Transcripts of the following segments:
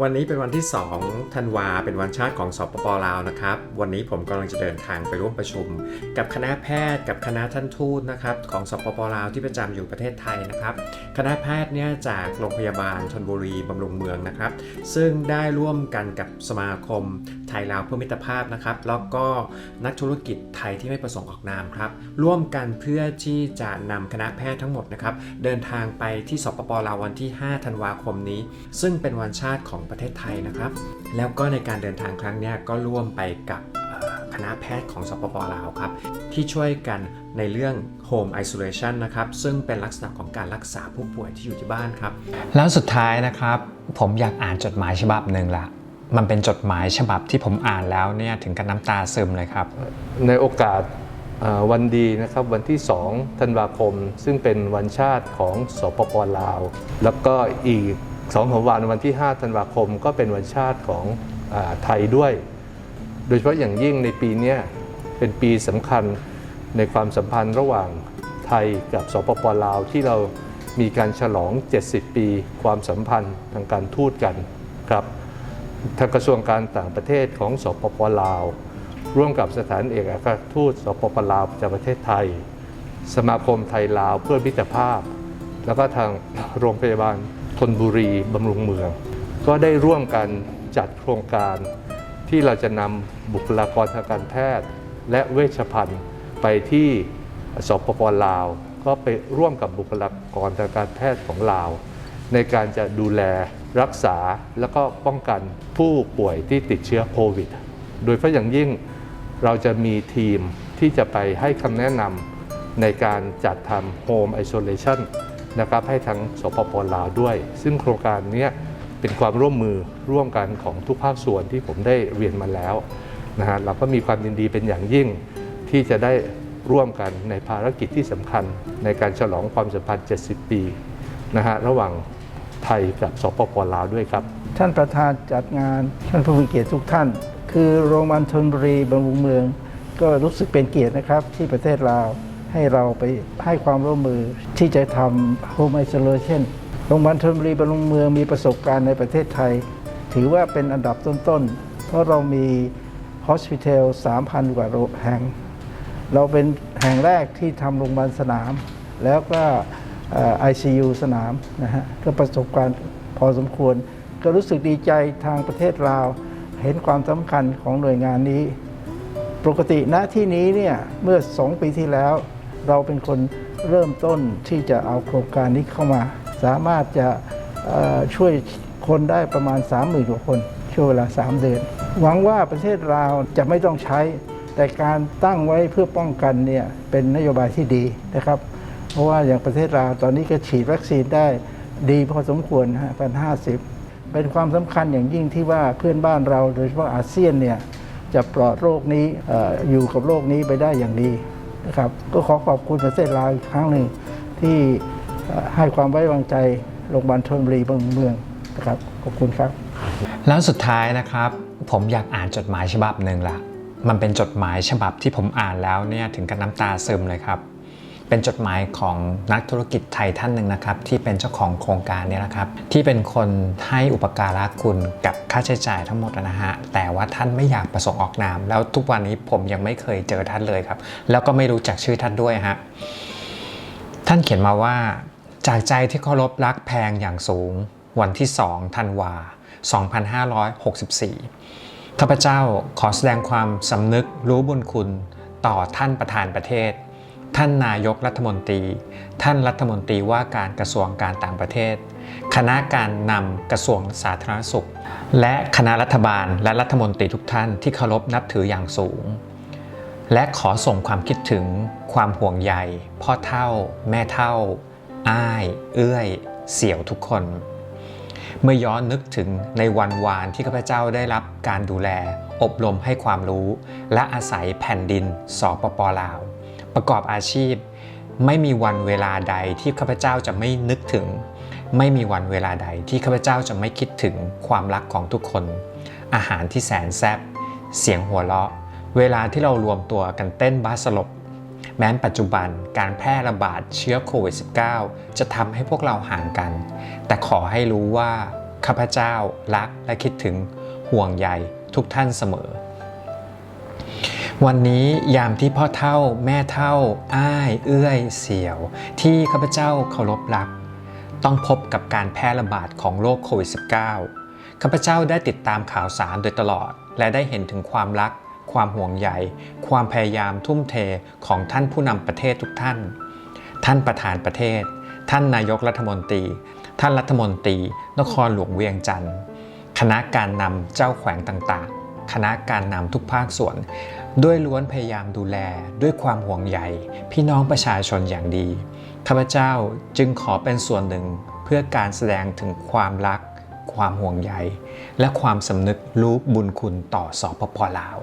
วันนี้เป็นวันที่ 2 ธันวา เป็นวันชาติของสปปลาวนะครับ วันนี้ผมกำลังจะเดินทางไปร่วมประชุม กับคณะแพทย์กับคณะท่านทูตนะครับของสปปลาวที่ประจำอยู่ประเทศไทยนะครับ คณะแพทย์เนี่ยจากโรงพยาบาลชนบุรีบำรุงเมืองนะครับ ซึ่งได้ร่วมกันกับสมาคมไทยลาวเพื่อมิตรภาพนะครับ แล้วก็นักธุรกิจไทยที่ไม่ประสงค์ออกนามครับ ร่วมกันเพื่อที่จะนำคณะแพทย์ทั้งหมดนะครับเดินทางไปที่สปปลาววันที่ 5 ธันวาคมนี้ ซึ่งเป็นวันชาติของประเทศไทยนะครับ แล้วก็ในการเดินทางครั้งเนี้ยก็ร่วมไปกับเอ่อคณะแพทย์ของสปปลาวครับ ที่ช่วยกันในเรื่อง Home Isolation นะครับ ซึ่งเป็นลักษณะของการรักษาผู้ป่วยที่อยู่ที่บ้านครับ แล้วสุดท้ายนะครับ ผมอยากอ่านจดหมายฉบับหนึ่งละ มันเป็นจดหมายฉบับที่ผมอ่านแล้วเนี่ยถึงกับน้ำตาซึมเลยครับ ในโอกาสเอ่อวันดีนะครับวันที่ 2 ธันวาคม ซึ่งเป็นวันชาติของสปปลาว แล้วก็อีก 2องวันวันที่ 5 ธันวาคมก็เป็นวันชาติของอไทยด้วย โดยเฉพาะอย่างยิ่งในปีนี้เป็นปีสำคัญในความสัมพันธ์ระหว่างไทยกับสปปลาวที่เรามีการฉลอง 70 ปีความสัมพันธ์ทางการทูตกันครับทางกระทรวงการต่างประเทศของสปปลาว ร่วมกับสถานเอกอัครทูตสปปลาวประจำประเทศไทย สมาคมไทยลาวเพื่อมิตรภาพ แล้วก็ทางโรงพยาบาล ธนบุรีบำรุงเมือง ก็ได้ร่วมกันจัดโครงการที่เราจะนำบุคลากรทางการแพทย์ และเวชภัณฑ์ไปที่สปปลาว ก็ไปร่วมกับบุคลากรทางการแพทย์ของลาว ในการจะดูแลรักษาแล้วก็ป้องกันผู้ป่วยที่ติดเชื้อโควิด โดยเฉพาะอย่างยิ่งเราจะมีทีมที่จะไปให้คำแนะนำในการจัดทำ Home Isolation น นะครับให้ทั้งสปปลาวด้วย ซึ่งโครงการนี้เป็นความร่วมมือร่วมกันของทุกภาคส่วนที่ผมได้เรียนมาแล้วนะฮะเราก็มีความยินดีเป็นอย่างยิ่งที่จะได้ร่วมกันในภารกิจที่สำคัญในการฉลองความสัมพันธ์ 70 ปีนะฮะระหว่างไทยกับสปปลาวด้วยครับ ท่านประธานจัดงานท่านผู้มีเกียรติทุกท่าน คือโรงพยาบาลชนบุรีบำรุงเมือง ก็รู้สึกเป็นเกียรตินะครับที่ประเทศลาว ให้เราไปให้ความร่วมมือที่จะทำ Home Isolation โรงพยาบาลชนบุรีบำรุงเมืองมีประสบการณ์ในประเทศไทย ถือว่าเป็นอันดับต้นๆ เพราะเรามี Hospital 3,000 กว่าแห่ง เราเป็นแห่งแรกที่ทำโรงพยาบาลสนาม แล้วก็เอ่อ ICU สนามนะฮะก็ประสบการณ์พอสมควร ก็รู้สึกดีใจทางประเทศลาว เห็นความสำคัญของหน่วยงานนี้ ปกติณที่นี้เนี่ยเมื่อสองปีที่แล้ว เราเป็นคนเริ่มต้นที่จะเอาโครงการนี้เข้ามา สามารถจะช่วยคนได้ประมาณ 30,000กว่าคนช่วงเวลา 3 เดือน หวังว่าประเทศลาวจะไม่ต้องใช้ แต่การตั้งไว้เพื่อป้องกันเนี่ยเป็นนโยบายที่ดีนะครับ เพราะว่าอย่างประเทศลาวตอนนี้ก็ฉีดวัคซีนได้ดีพอสมควรฮะพันห้าสิบเป็นความสำคัญอย่างยิ่งที่ว่าเพื่อนบ้านเราโดยเฉพาะอาเซียนเนี่ยจะปลอดโรคนี้ออยู่กับโรคนี้ไปได้อย่างดี นะครับก็ขอขอบคุณประเทศลาวอีกครั้งหนึ่งที่ให้ความไว้วางใจโรงพยาบาลชนบุรีบางเมืองนะครับขอบคุณครับ แล้วสุดท้ายนะครับ ผมอยากอ่านจดหมายฉบับหนึ่งละมันเป็นจดหมายฉบับที่ผมอ่านแล้วเนี่ยถึงกับน้ำตาซึมเลยครับ เป็นจดหมายของนักธุรกิจไทยท่านหนึ่งนะครับ ที่เป็นเจ้าของโครงการนี้นะครับ ที่เป็นคนให้อุปการะคุณกับค่าใช้จ่ายทั้งหมดนะฮะแต่ว่าท่านไม่อยากประสงค์ออกนาม แล้วทุกวันนี้ผมยังไม่เคยเจอท่านเลยครับ แล้วก็ไม่รู้จักชื่อท่านด้วยฮะท่านเขียนมาว่า จากใจที่เคารพรักแพงอย่างสูง วันที่2ธันวา 2564ข้าพเจ้าขอแสดงความสำนึกรู้บุญคุณต่อท่านประธานประเทศ ท่านนายกรัฐมนตรี ท่านรัฐมนตรีว่าการกระทรวงการต่างประเทศ คณะการนำกระทรวงสาธารณสุข และคณะรัฐบาลและรัฐมนตรีทุกท่านที่เคารพนับถืออย่างสูง และขอส่งความคิดถึงความห่วงใยพ่อเท่า แม่เท่า อ้าย เอื้อย เสี่ยวทุกคน เมื่อย้อนนึกถึงในวันวานที่ข้าพเจ้าได้รับการดูแล อบรมให้ความรู้ และอาศัยแผ่นดินสปปลาว ประกอบอาชีพ ไม่มีวันเวลาใดที่ข้าพเจ้าจะไม่นึกถึง ไม่มีวันเวลาใดที่ข้าพเจ้าจะไม่คิดถึงความรักของทุกคน อาหารที่แสนแซ่บเสียงหัวเราะ เวลาที่เรารวมตัวกันเต้นบาสลบแม้ปัจจุบันการแพร่ระบาดเชื้อโควิด -19 จะทำให้พวกเราห่างกัน แต่ขอให้รู้ว่าข้าพเจ้ารักและคิดถึงห่วงใยทุกท่านเสมอ วันนี้ยามที่พ่อเท่า แม่เท่า อ้าย เอื้อย เสี่ยว ที่ข้าพเจ้าเคารพรัก ต้องพบกับการแพร่ระบาดของโรคโควิด -19 ข้าพเจ้าได้ติดตามข่าวสารโดยตลอด และได้เห็นถึงความรัก ความห่วงใย ความพยายามทุ่มเทของท่านผู้นำประเทศทุกท่าน ท่านประธานประเทศ ท่านนายกรัฐมนตรี ท่านรัฐมนตรี นครหลวงเวียงจันทร์คณะการนำเจ้าแขวงต่างๆ คณะการนำทุกภาคส่วน ด้วยล้วนพยายามดูแลด้วยความห่วงใยพี่น้องประชาชนอย่างดีข้าพเจ้าจึงขอเป็นส่วนหนึ่งเพื่อการแสดงถึงความรัก ความห่วงใยและความสำนึกรู้บุญคุณต่อสปปลาว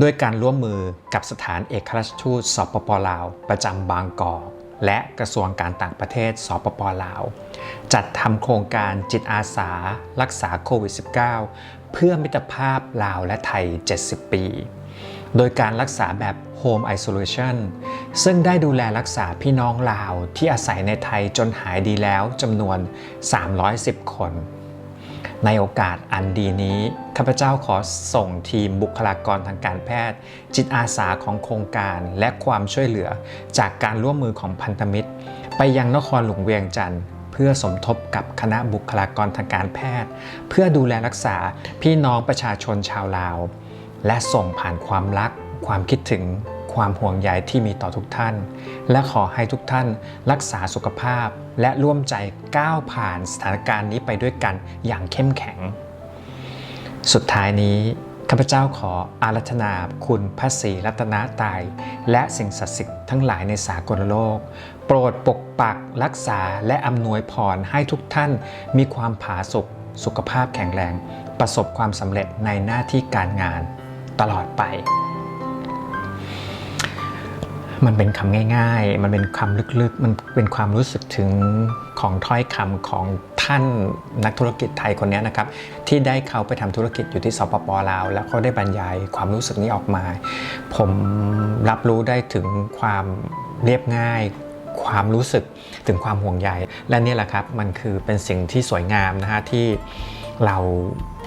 ด้วยการร่วมมือกับสถานเอกราชทูตสปปลาว ประจำบางกอกและกระทรวงการต่างประเทศสปปลาว จัดทำโครงการจิตอาสา รักษาโควิด -19 เพื่อมิตรภาพลาวและไทย 70 ปี โดยการรักษาแบบ Home Isolation ซึ่งได้ดูแลรักษาพี่น้องลาวที่อาศัยในไทยจนหายดีแล้วจำนวน 310 คน ในโอกาสอันดีนี้ ข้าพเจ้าขอส่งทีมบุคลากรทางการแพทย์ จิตอาสาของโครงการและความช่วยเหลือจากการร่วมมือของพันธมิตร ไปยังนครหลวงเวียงจันทร์ พื่อสมทบกับคณะบุคลากรทางการแพทย์ เพื่อดูแลรักษาพี่น้องประชาชนชาวลาว และส่งผ่านความรัก ความคิดถึงความห่วงใยที่มีต่อทุกท่าน และขอให้ทุกท่านรักษาสุขภาพ และร่วมใจก้าวผ่านสถานการณ์นี้ไปด้วยกันอย่างเข้มแข็ง สุดท้ายนี้ข้าพเจ้าขออารัธนาคุณพระศรีรัตนตรัยและสิ่งศักดิ์สิทธิ์ทั้งหลายในสากลโลก โปรดปกปักรักษาและอำนวยพรให้ทุกท่านมีความผาสุกสุขภาพแข็งแรง ประสบความสำเร็จในหน้าที่การงานตลอดไป มันเป็นคำง่าย ๆ มันเป็นคำลึกๆ มันเป็นความรู้สึกถึงของถ้อยคำของท่านนักธุรกิจไทยคนนี้นะครับ ที่ได้เขาไปทำธุรกิจอยู่ที่สปปลาว แล้วเขาได้บรรยายความรู้สึกนี้ออกมา ผมรับรู้ได้ถึงความเรียบง่าย ความรู้สึกถึงความห่วงใย และนี่แหละครับมันคือเป็นสิ่งที่สวยงามนะฮะที่เรา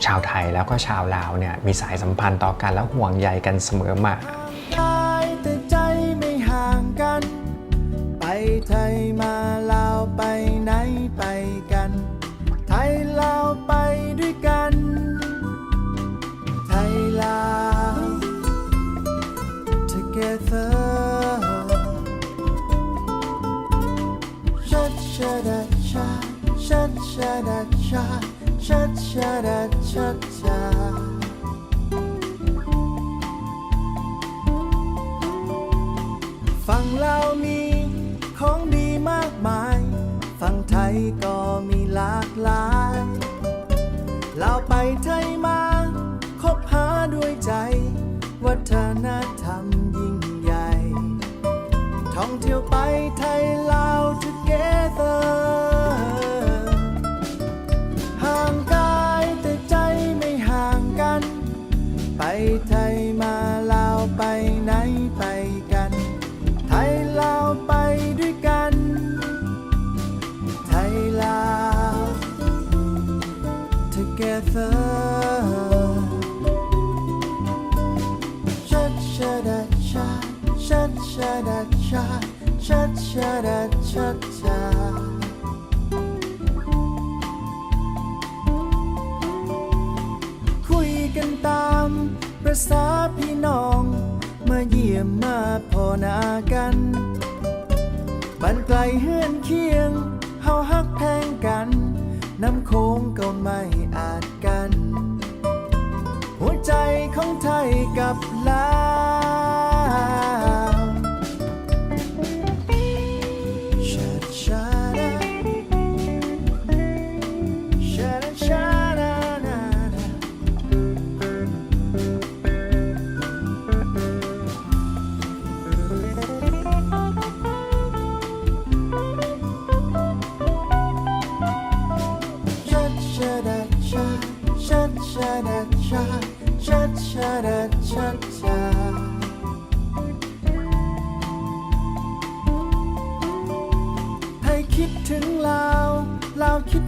ชาวไทยแล้วก็ชาวลาวเนี่ยมีสายสัมพันธ์ต่อกันและห่วงใยกันเสมอมา ชัดชะดาชาชัดชะดาชัดชาฝั่งลาวมีของดีมากมาย ฝั่งไทยก็มีหลากหลายลาวไปไทยมา คบหาด้วยใจ วัฒน กันตามประษาพี่น้อง มาเยี่ยมมาพอนากันบ้านไกลเฮือนเคียง เฮาฮักแพงกัน น้ำโค้งก็ไม่อาจกัน หัวใจของไทยกับ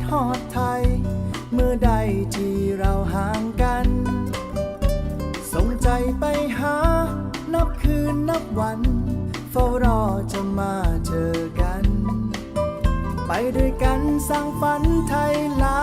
ฮอดไทย เมื่อใดที่เราห่างกัน ส่งใจไปหา นับคืนนับวัน เฝ้ารอจะมาเจอกัน ไปด้วยกันสร้างฝันไทยลา